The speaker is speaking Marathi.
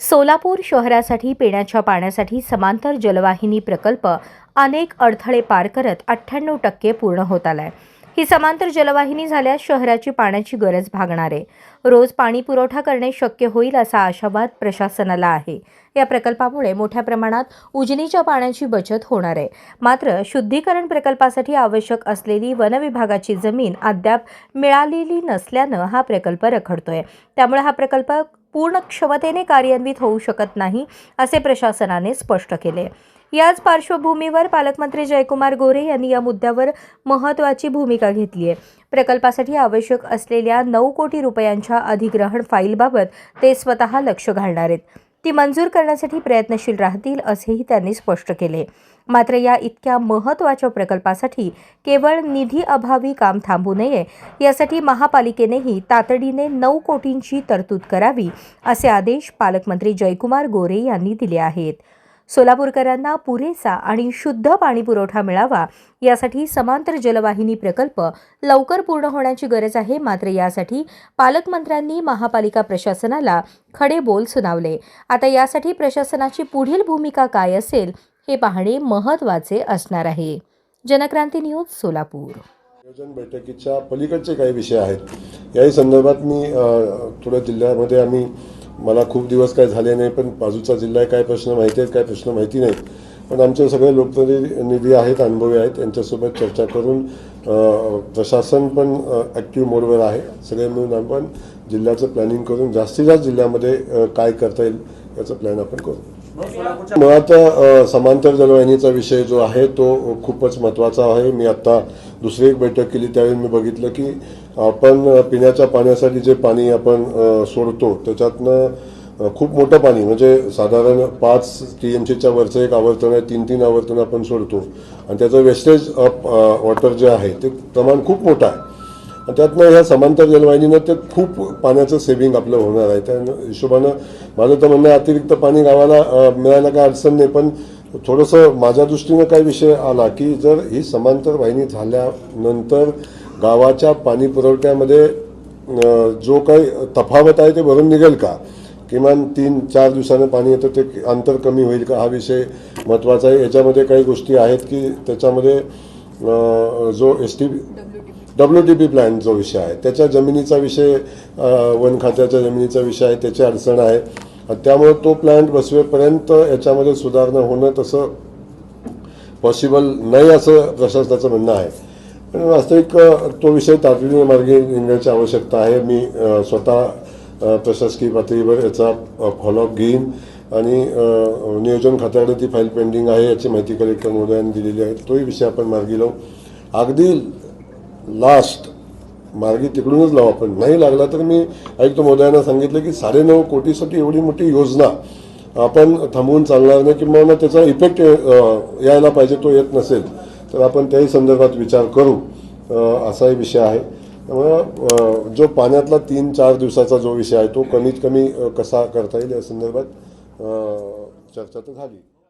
सोलापूर शहरासाठी पिण्याच्या पाण्यासाठी समांतर जलवाहिनी प्रकल्प अनेक अडथळे पार करत अठ्ठ्याण्णव टक्के पूर्ण होत आलाय. ही समांतर जलवाहिनी झाल्यास शहराची पाण्याची गरज भागणार आहे. रोज पाणी पुरवठा करणे शक्य होईल असा आशावाद प्रशासनाला आहे. या प्रकल्पामुळे मोठ्या प्रमाणात उजनीच्या पाण्याची बचत होणार आहे. मात्र शुद्धीकरण प्रकल्पासाठी आवश्यक असलेली वनविभागाची जमीन अद्याप मिळालेली नसल्यानं हा प्रकल्प रखडतोय. त्यामुळे हा प्रकल्प पूर्ण क्षमतेने कार्यान्वित होऊ शकत नाही असे प्रशासनाने स्पष्ट केले. याच पार्श्वभूमीवर पालकमंत्री जयकुमार गोरे यांनी या मुद्द्यावर महत्त्वाची भूमिका घेतली आहे. प्रकल्पासाठी आवश्यक असलेल्या नऊ कोटी रुपयांच्या अधिग्रहण फाईलबाबत ते स्वतः लक्ष घालणार आहेत. ती मंजूर करण्यासाठी प्रयत्नशील राहतील असेही त्यांनी स्पष्ट केले. मात्र या इतक्या महत्त्वाच्या प्रकल्पासाठी केवळ निधी अभावी काम थांबू नये यासाठी महापालिकेनेही तातडीने नऊ कोटींची तरतूद करावी असे आदेश पालकमंत्री जयकुमार गोरे यांनी दिले आहेत. सोलापूरकरांना पुरेसा आणि शुद्ध पाणी पुरवठा मिळावा यासाठी समांतर जलवाहिनी प्रकल्प लवकर पूर्ण होण्याची गरज आहे. मात्र यासाठी पालकमंत्र्यांनी महापालिका प्रशासनाला खडे बोल सुनावले. आता यासाठी प्रशासनाची पुढील भूमिका काय असेल हे पाहणे महत्त्वाचे असणार आहे. जनक्रांती न्यूज सोलापूर. नियोजन बैठकीच्या पलीकडचे काही विषय आहेत. याही संदर्भात मी थोड्या जिल्ह्यामध्ये आम्ही मला खूप दिवस काय झाले नाही पण बाजूचा जिल्हा आहे काय प्रश्न माहिती आहेत काय प्रश्न माहिती नाहीत पण आमचे सगळे लोकप्रतिनिधी आहेत अनुभवी आहेत त्यांच्यासोबत चर्चा करून प्रशासन पण ॲक्टिव्ह मोडवर आहे. सगळे मिळून आपण जिल्ह्याचं प्लॅनिंग करून जास्तीत जास्त जिल्ह्यामध्ये काय करता येईल याचं प्लॅन आपण करू. मुळात समांतर जलवाहिनीचा विषय जो आहे तो खूपच महत्त्वाचा आहे. मी आत्ता दुसरी एक बैठक केली त्यावेळी मी बघितलं की आपण पिण्याच्या पाण्यासाठी जे पाणी आपण सोडतो त्याच्यातनं खूप मोठं पाणी म्हणजे साधारण पाच टी एम सीच्या वरचं एक आवर्तन आहे तीन तीन आवर्तन आपण सोडतो. आणि त्याचं वेस्टेज ऑफ वॉटर जे आहे ते प्रमाण खूप मोठं आहे. त्यातनं ह्या समांतर जलवाहिनीनं ते खूप पाण्याचं सेव्हिंग आपलं होणार आहे. त्या हिशोबानं माझं तर म्हणणं आहे, अतिरिक्त पाणी गावाला मिळायला काय अडचण नाही पण थोडंसं माझ्या दृष्टीनं काय विषय आला की जर ही समांतर वाहिनी झाल्यानंतर गावाच्या पाणी पुरवठ्यामध्ये जो काही तफावत आहे ते भरून निघेल का? किमान तीन चार दिवसानं पाणी येतं ते अंतर कमी होईल का? हा विषय महत्त्वाचा आहे. याच्यामध्ये काही गोष्टी आहेत की त्याच्यामध्ये जो S T W D B plan जो विषय आहे त्याच्या जमिनीचा विषय वन खात्याच्या जमिनीचा विषय आहे त्याची अडचण आहे. त्यामुळे तो प्लॅन्ट बसवेपर्यंत याच्यामध्ये सुधारणा होणं तसं पॉसिबल नाही असं प्रशासनाचं म्हणणं आहे. पण वास्तविक तो विषय तातडीने मार्गे निघण्याची आवश्यकता आहे. मी स्वतः प्रशासकीय पातळीवर याचा फॉलोअप घेईन. आणि नियोजन खात्याकडे ती फाईल पेंडिंग आहे याची माहिती कलेक्टर महोदयांनी दिलेली आहे. तोही विषय आपण मार्गी लावू. अगदी लास्ट मार्गी तिकडूनच लावू आपण. नाही लागला तर मी आयुक्त महोदयांना सांगितलं की साडेनऊ कोटीसाठी एवढी मोठी योजना आपण थांबवून चालणार नाही किंवा त्याचा इफेक्ट यायला पाहिजे तो येत नसेल तर आपण त्याही संदर्भात विचार करू. असाही विषय आहे. त्यामुळं जो पाण्यातला तीन चार दिवसाचा जो विषय आहे तो कमीत कमी कसा करता येईल या संदर्भात चर्चा तर झाली.